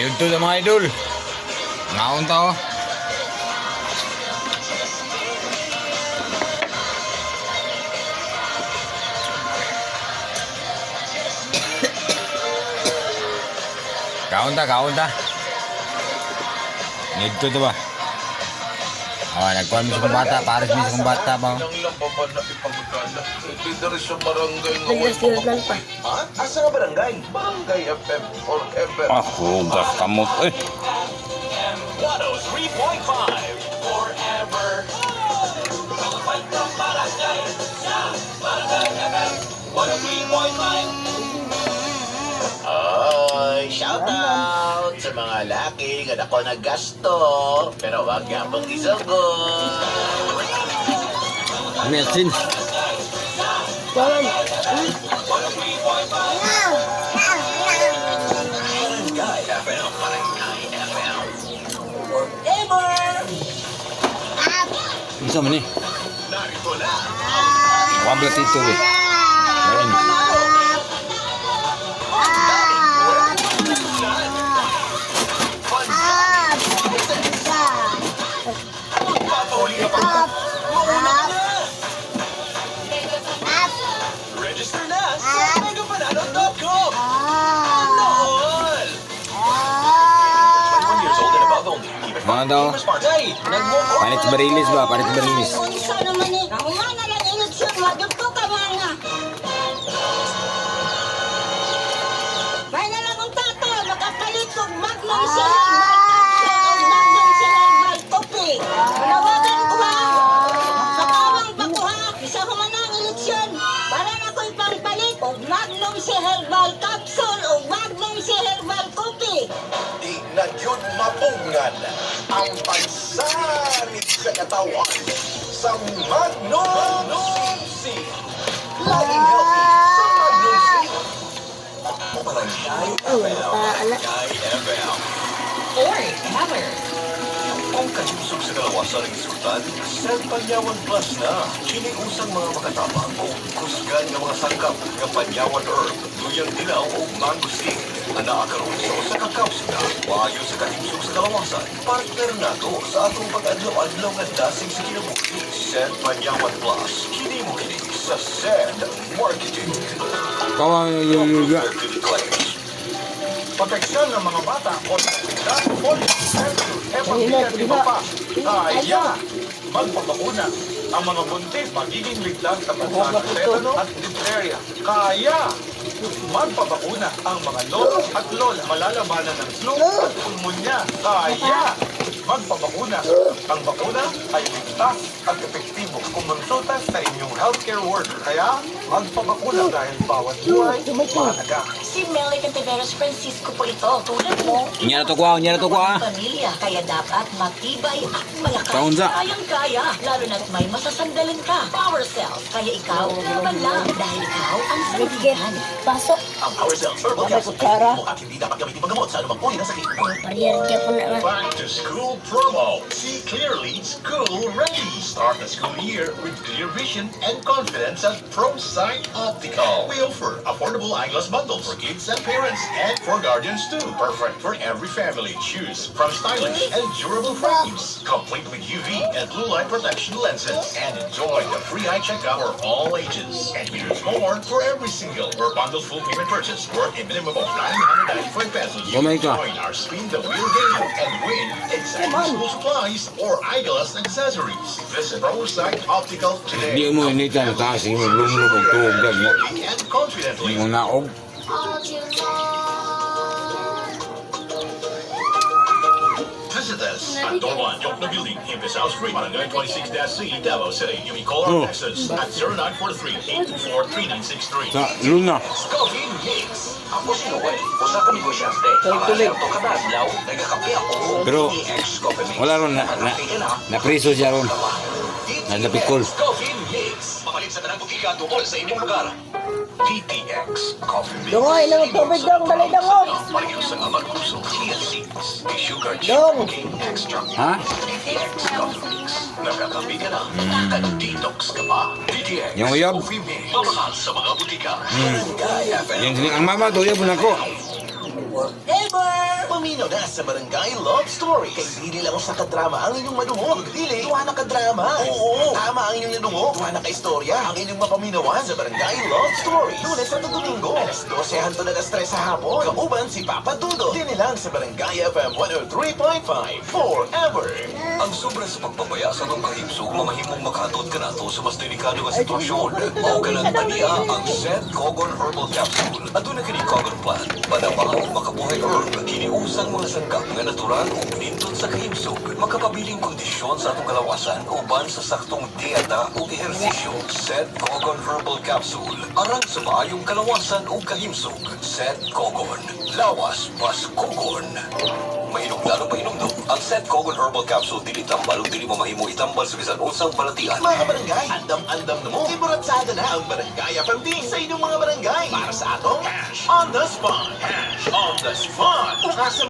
Yun to na mga idol. Naon tao. kaunta, kaunta. Nito to ba? Oh, nagkuhan mo sa kong bata, pares mo sa kong bata ba? Nang lang pa sa barangay. Ha? Asa nga barangay? Barangay FM forever. Ah, hugas kamot eh. 103.5 Forever Oy, shout out sa mga laki nga ako naggasto. Pero wag. Yaman. Barangay FM Barangay FM Bisa man ni. Narito na Wablat ito pa Register na. Sa megapanalo.com Noon 21 years old and above only Mga daw. Panit sa barilis ba? Panit sa barilis. Kopi. Di na yun mapungan ang pagsanit sa katawan sa Magnum C. Laging healthy sa Magnum C. Barangay Oh, paala. FM Or Hammer. Kung kahiusog sa kalawasan ng sultan, San Panyawan Plus na. Kiniusang mga makatabang o kusgan ng mga sangkap ng Panyawan Herb, Luyang Dilaw o Mangustin. Na naakaroon sa usa ka kapsula, maayo sa kahiusog sa kalawasan. Partner na to sa atong pag-adlaw-adlaw nga dasing sa kinabuhi. San Panyawan Plus. Kini mo kini sa San Marketing. Kawa yung yung claims. Proteksyon ng mga bata kontra sa polio, hepatitis, iba pa. Kaya, magpapakuna. Ang mga buntis magiging ligtas sa bansa ng tetano at diphtheria. Kaya, magpapakuna ang mga lolo at lola malalabanan ng flu at pulmonya. Kaya, magpapakuna. Ang bakuna ay ligtas at epektibo. Kumonsulta sa inyong healthcare worker. Kaya, magpapakuna dahil bawat buhay mahalaga. Si Melly Cantiveros Francisco po ito. Tulad mo, Inya na to kwa, inya na to kwa. pamilya. Kaya dapat matibay at malakas. Kaunsa. Kayang-kaya. Lalo na't may masasandalin ka. Power cells. Kaya ikaw, laban lang. Dahil ikaw ang sandigan. Pasok. Ang Power Cells Herbal Ano, Capsule mo at hindi dapat gamitin paggamot sa anumang uri ng sakit. Pariyerke po na. Back to school promo. See clearly, school ready. Start the school year with clear vision and confidence at ProSight Optical. We offer affordable eyeglass bundles for kids and parents and for guardians too. Perfect for every family. Choose from stylish and durable frames, complete with UV and blue light protection lenses, and enjoy the free eye checkup for all ages. And here's more for every single or bundle full payment purchase worth a minimum of 995 pesos. You Bumay ka. Join our spin the wheel game and win exactly school supplies or eyeglass accessories. Visit ProSight Optical today. Di mo inita na taas, hindi mo lumulubog tuog dyan mo. Quickly and confidently. Hindi mo naog. Visit us at Door 1, Yokna Building, in South Street, Barangay 26-C, Davao City. You may call Oh. our Texas at 0943-824-3963. Sa Luna. Coffee Mix. Ako si Noel. Usa ko negosyante. Mga siyento kadadlaw, nagakape ako. Pero. Wala ron na, na, na preso siya ron. Coffee Mix. Papalit sa inyong lugar. DTX Coffee Mix. Dungoy, lang tubig dong, dali dong. Sa mga kusong chia seeds. May sugar Dong. chip extract. Ha? DTX Coffee ka na. Nakadetox ka pa. DTX Yung uyab? Coffee. Mamahal sa mga butika. FM. Yan sini ang mama to, yabon ako. Ever. Paminaw na sa Barangay Love Story. Kay dili lang sa kadrama ang inyong madungo. Dili, tuwa na kadrama. Oo, tama ang inyong nadungo. Tuwa na ka-istorya. Ang inyong mapaminawan sa Barangay Love Story. Lunes at Domingo. Alas 12 hantod alas 3 sa hapon. Kauban si Papa Dudo. Dili lang sa Barangay FM 103.5. Forever. Ang sobra sa pagpabaya sa itong kahimsog, mamahimong makatod ka na to sa mas delikado nga sitwasyon. Mao ka ng taniya ang Set Cogon Herbal Capsule. Ato na kini Cogon Plant, panamang makabuhay herb, kiniusang mga sanggap nga natural o nindot sa kahimsog. Makapabiling kondisyon sa atong kalawasan uban sa saktong dieta o ehersisyo. Set Cogon Herbal Capsule. Arang sa maayong kalawasan o kahimsog. Set Cogon. Lawas pas Cogon. Mainom lalo mainom do. Ang Set Cogon Herbal Capsule dili tambal ug dili mo mahimo itambal sa bisan unsang balatian. Mga barangay, andam-andam na mo. Iboratsada na ang Barangay FMD sa inyong mga barangay. Para sa atong Cash on the Spot. Cash on the Spot. Bukas sa